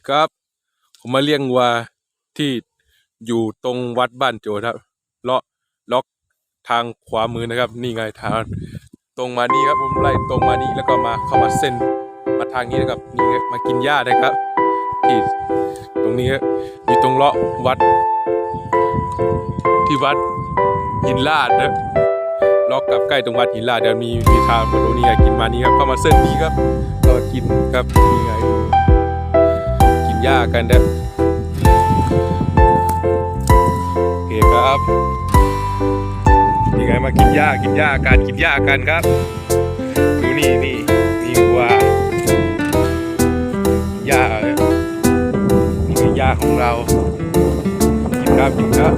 ดีครับ ผมมาเลี้ยงวัวที่อยู่ตรงวัดบ้านโจครับเลาะล็อกทางขวามือนะครับ นี่ไงทางตรงมานี่ครับผมไล่ตรงมานี่แล้วก็มาเข้ามาเส้นมาทางนี้นะครับนี่ไงมากินหญ้านะครับที่ตรงนี้ครับอยู่ตรงเลาะวัด ที่วัดหินลาดนะล็อกกับใกล้ตรงวัดหินลาดเดี๋ยวมีมีทางมาตรงนี้ไงกินมานี่ครับเข้ามาเส้นนี้ครับก็กินครับนี่ไง หญ้ากันนะโอเคครับนี่ไงมากินหญ้ากินหญ้ากันกินหญ้ากันครับดูนี่นี่นี่วัวหญ้าเนี่ยนี่คือหญ้าของเรากินครับกินครับ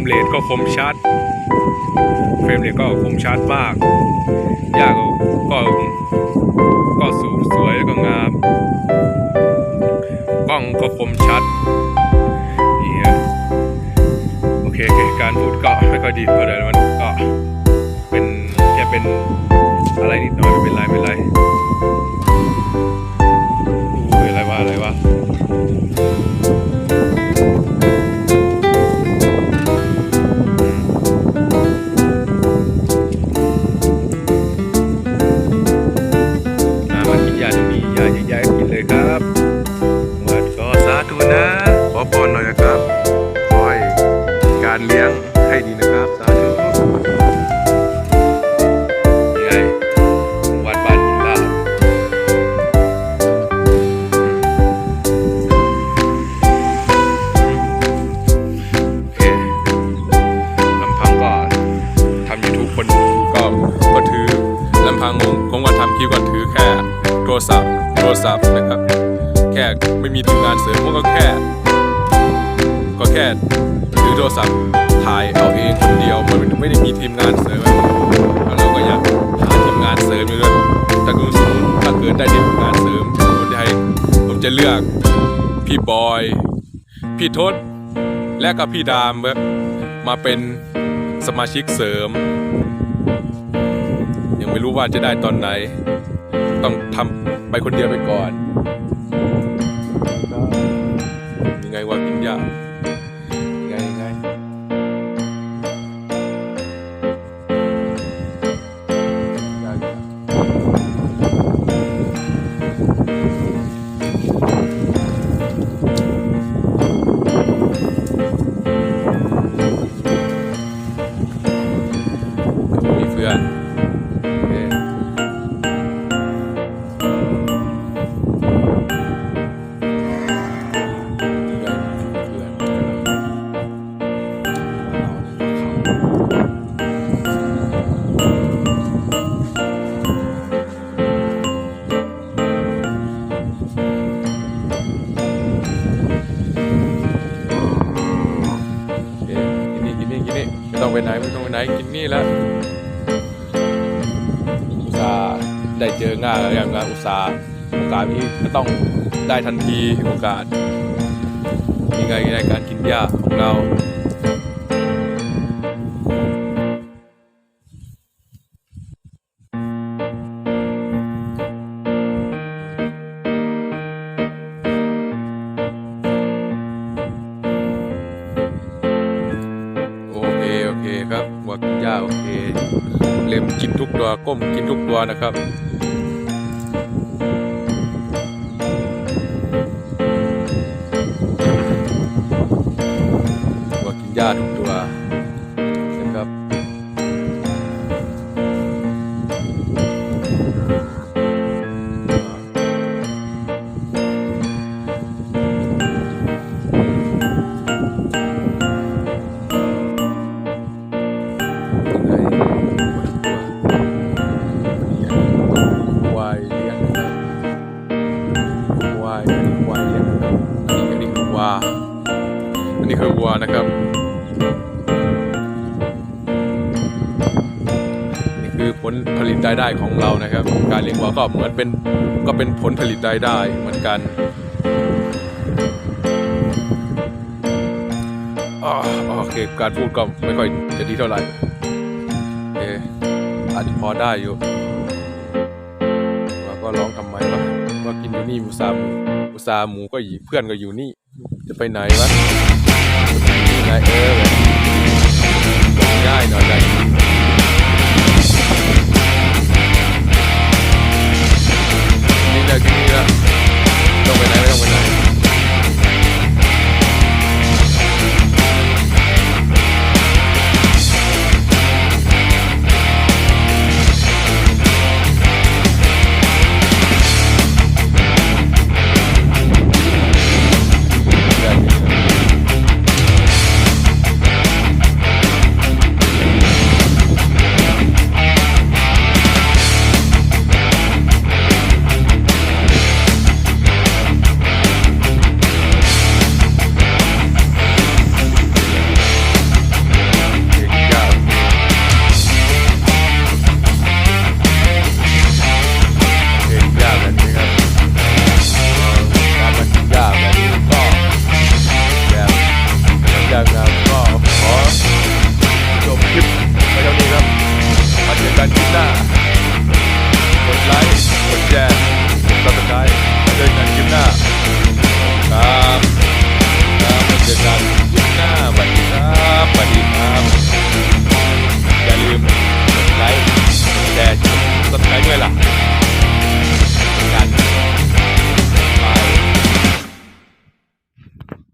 มเรทก็คมชัด เฟรมเรทก็คมชัดมากยากก็ก็ก็สูงสวยแล้วก็งาม กล้องก็คมชัดนี่ฮะโอเคโอเคการพูดก็ไม่ค่อยดีเท่าไหร่มันก็เป็นแค่เป็นอะไรนิดหน่อย ทำ YouTube คนก็ก็ถือลำพังผมผมก็ทำคลิปก็ถือแค่โทรศัพท์โทรศัพท์นะครับ แค่ไม่มีทีมงานเสริมผมก็แค่ ก็แค่ถือโทรศัพท์ถ่ายเอาเองคนเดียวไม่ไม่ได้มีทีมงานเสริมแล้วเราก็อยากหาทีมงานเสริมอยู่ด้วยถ้าคุณสมถ้าเกิดได้ทีมงานเสริมผมจะให้ผมจะเลือกพี่บอย พี่ทศและก็พี่ดามมาเป็น สมาชิกเสริม ยังไม่รู้ว่าจะได้ตอนไหน ต้องทำไปคนเดียวไปก่อน ต้องไปไหนไม่ต้องไปไหนกินนี่แล้วอุตส่าห์ได้เจองานแล้วอย่างงานอุตส่าห์โอกาสนี้ก็ต้องได้ทันทีโอกาสยังไงในการกินยาของเรา ตัวก้มกินทุกตัวนะครับวัวกินหญ้าทุกตัวนะครับายเลี้ยงกวายอันนี้ควายเลี้ยงนะครับอันนี้คือวัวอันนี้คือวัวนะครับนี่คือผลผลิตรายได้ของเรานะครับ การเลี้ยงวัวก็เหมือนเป็นก็เป็นผลผลิตรายได้เหมือนกันโอเคการพูดก็ไม่ค่อยจะดีเท่าไหร่โอเคอาจจะพอได้อยู่ ว่ร้องทำไมวะว่ากินอยู่นี่อุซาหมูอุซาหมูก็อยู่เพื่อนก็อยู่นี่ จะไปไหนวะไายเออแบบง่าหน่อยได้ Argentina for life, for death, for Southern life,